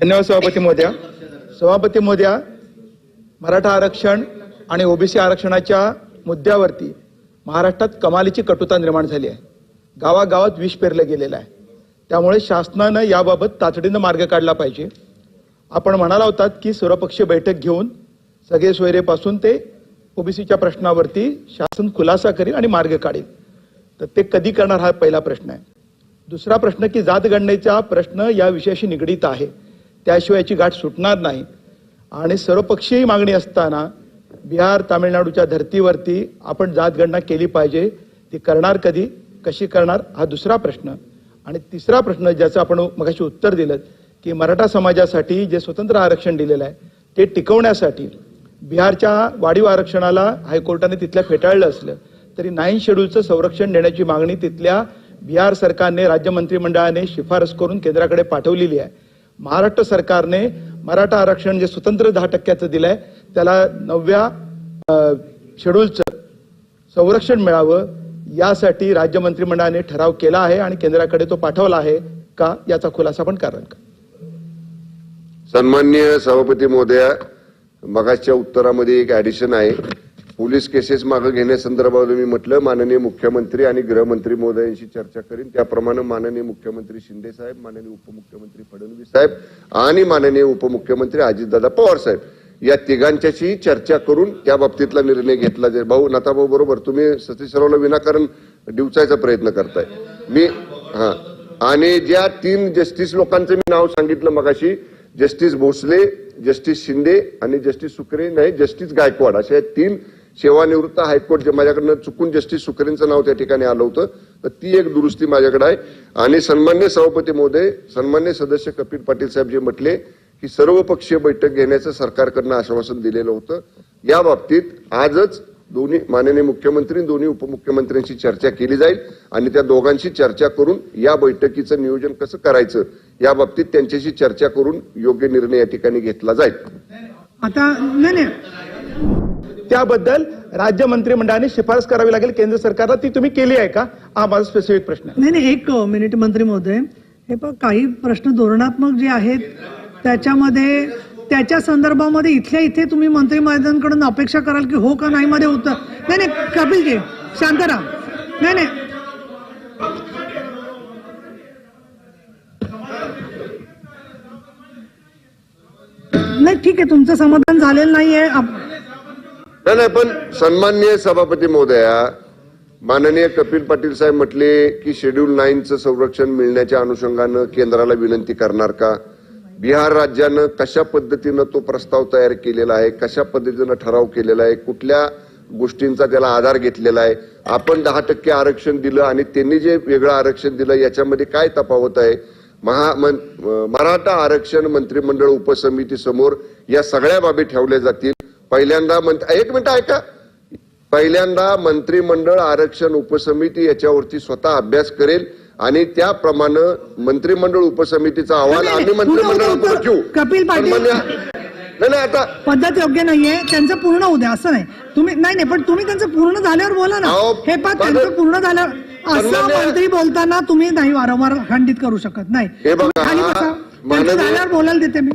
धन्यवाद सभापती मोद्या सभापती मोद्या मराठा आरक्षण आणि ओबीसी आरक्षणाच्या मुद्द्यावरती महाराष्ट्रात कमालीची कटुता निर्माण झाली आहे. गावागावात विष पेरलं गेलेलं आहे. त्यामुळे शासनानं याबाबत तातडीनं मार्ग काढला पाहिजे. आपण म्हणाला होतात की सर्वपक्षीय बैठक घेऊन सगळे सोयरेपासून ते ओबीसीच्या प्रश्नावरती शासन खुलासा करेल आणि मार्ग काढेल. तर ते कधी करणार हा पहिला प्रश्न आहे. दुसरा प्रश्न की जात गणनेचा प्रश्न या विषयाशी निगडीत आहे. त्याशिवाय याची गाठ सुटणार नाही. आणि सर्वपक्षीय मागणी असताना बिहार तामिळनाडूच्या धर्तीवरती आपण जातगणना केली पाहिजे. ती करणार कधी? कशी करणार? हा दुसरा प्रश्न. आणि तिसरा प्रश्न ज्याचं आपण मगाशी उत्तर दिलं की मराठा समाजासाठी जे स्वतंत्र आरक्षण दिलेलं आहे ते टिकवण्यासाठी बिहारच्या वाढीव आरक्षणाला हायकोर्टाने तिथल्या फेटाळलं असलं तरी नाईन शेड्यूलचं संरक्षण देण्याची मागणी तिथल्या बिहार सरकारने राज्य मंत्रिमंडळाने शिफारस करून केंद्राकडे पाठवलेली आहे. महाराष्ट्र सरकारने मराठा आरक्षण जे स्वतंत्र दहा टक्क्याचं दिलंय त्याला नवव्या अ, शेड्यूलचं संरक्षण मिळावं यासाठी राज्य मंत्रिमंडळाने ठराव केला आहे आणि केंद्राकडे तो पाठवला आहे का याचा खुलासा पण कराल का? सन्मान्य सभापती महोदया मगाच्या उत्तरामध्ये एक ऍडिशन आहे. पोलीस केसेस मागे घेण्यासंदर्भात मी म्हटलं माननीय मुख्यमंत्री आणि गृहमंत्री महोदयांशी चर्चा करीन. त्याप्रमाणे माननीय मुख्यमंत्री शिंदे साहेब माननीय उपमुख्यमंत्री फडणवीस साहेब आणि माननीय उपमुख्यमंत्री अजितदादा पवार साहेब या तिघांच्याशी चर्चा करून त्या बाबतीतला निर्णय घेतला जाईल. भाऊ नाथाभाऊ बरोबर तुम्ही सतीश सरावला विनाकारण डिवचायचा प्रयत्न करताय. मी हा. आणि ज्या तीन जस्टिस लोकांचं मी नाव सांगितलं मगाशी जस्टिस भोसले जस्टिस शिंदे आणि जस्टिस सुकरे नाही जस्टिस गायकवाड अशा तीन सेवानिवृत्त हायकोर्ट जे माझ्याकडनं चुकून जस्टिस सुकरेंचं नाव त्या ठिकाणी आलं होतं तर ती एक दुरुस्ती माझ्याकडे आहे. आणि सन्मान्य सभापती महोदय सन्मान्य सदस्य कपिल पाटील साहेब जे म्हटले की सर्वपक्षीय बैठक घेण्याचं सरकारकडनं आश्वासन दिलेलं होतं. या बाबतीत आजच दोन्ही माननीय मुख्यमंत्री दोन्ही उपमुख्यमंत्र्यांशी चर्चा केली जाईल आणि त्या दोघांशी चर्चा करून या बैठकीचं नियोजन कसं करायचं या बाबतीत त्यांच्याशी चर्चा करून योग्य निर्णय या ठिकाणी घेतला जाईल. आता नाही. त्याबद्दल राज्य मंत्रिमंडळाने शिफारस करावी लागेल केंद्र सरकारला. ती तुम्ही केली आहे का? हा माझा स्पेसिफिक प्रश्न नाही नाही एक मिनिट मंत्री महोदय. हे पण काही प्रश्न धोरणात्मक जे आहेत त्याच्यामध्ये त्याच्या संदर्भामध्ये इथल्या इथे तुम्ही मंत्रिमंडळांकडून अपेक्षा कराल की हो का नाही मध्ये उत्तर. नाही नाही कपिलजी शांत राहा नाही नाही. नाही ठीक आहे तुमचं समाधान झालेलं नाहीये. आहे नाही नाही पण सन्माननीय सभापती महोदया माननीय कपिल पाटील साहेब म्हटले की शेड्यूल नाईनचं संरक्षण मिळण्याच्या अनुषंगानं केंद्राला विनंती करणार का? बिहार राज्यानं कशा पद्धतीनं तो प्रस्ताव तयार केलेला आहे? कशा पद्धतीनं ठराव केलेला आहे? कुठल्या गोष्टींचा त्याला आधार घेतलेला आहे? आपण दहा टक्के आरक्षण दिलं आणि त्यांनी जे वेगळं आरक्षण दिलं याच्यामध्ये काय तफावत आहे? महा मराठा आरक्षण मंत्रिमंडळ उपसमिती समोर या सगळ्या बाबी ठेवल्या जातील. पहिल्यांदा मंत- एक मिनिट ऐका. पहिल्यांदा मंत्रिमंडळ आरक्षण उपसमिती याच्यावरती स्वतः अभ्यास करेल आणि त्याप्रमाणे मंत्रिमंडळ उपसमितीचा अहवाल आम्ही ठेवू उत्तर कपिल पाटील- नाही नाही आता पद्धत योग्य नाहीये त्यांचं पूर्ण होऊ द्या असं नाही. तुम्ही नाही नाही पण तुम्ही त्यांचं पूर्ण झाल्यावर बोला ना. हे पण त्यांचं पूर्ण झाल्यावर असं मंत्री बोलताना तुम्ही नाही वारंवार खंडित करू शकत नाही. हे झाल्यावर बोलायला देते मी.